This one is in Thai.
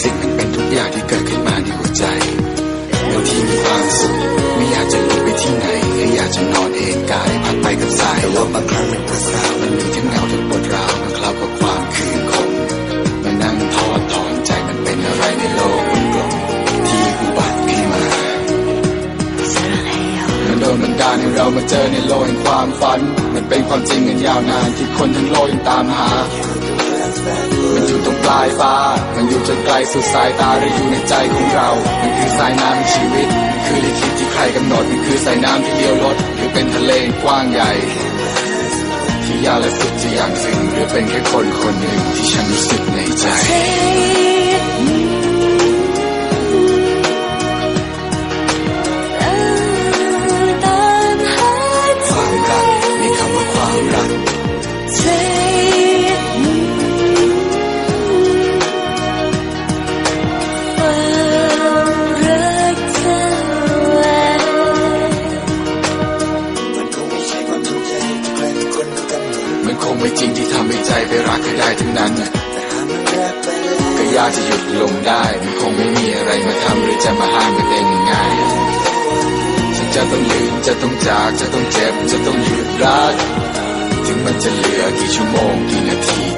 สิ่งมันเป็นทุกอย่างที่เกิดขึ้นมาในหัวใจบางทีมีความสุขไม่อยากจะลุกไปที่ไหนแค่อยากจะนอนเอนกายพักไปกับสายลมบางครั้งมันก็เศร้ามันมีทั้งเหงาทั้งปวดร้าวมันคล้ากับความคืนคงมานั่งทอดถอนใจมันเป็นอะไรในโลกกลมที่อุบัติขึ้นมามันโดนมันดานให้เรามาเจอในโลกแห่งความฝัน มันเป็นความจริงกันยาวนานที่คนทั้งโลกยังตามหา มันอยู่ตรงปลายฟ้า มันอยู่จนไกลสุดสายตาและอยู่ในใจของเรา มันคือสายน้ำแห่งชีวิต มันคือลิขิตที่ใครกำหนด มันคือสายน้ำที่เลี้ยวลด หรือเป็นทะเลกว้างใหญ่ ที่ยาวและสุดจะอย่างสิ่งหรือเป็นแค่คนคนหนึ่งที่ฉันรู้สึกในใจ ไม่จริงที่ทำให้ใจไปรักใครได้ทั้งนั้นน่ะแต่หากมันรักไปแล้วก็ยากจะหยุดลงได้ มันคงไม่มีอะไรมาทำหรือจะมาห้ามกันได้ง่ายๆฉันจะต้องลืมจะต้องจากจะต้องเจ็บ จะต้องหยุดรัก ถึงมันจะเหลือกี่ชั่วโมงกี่นาที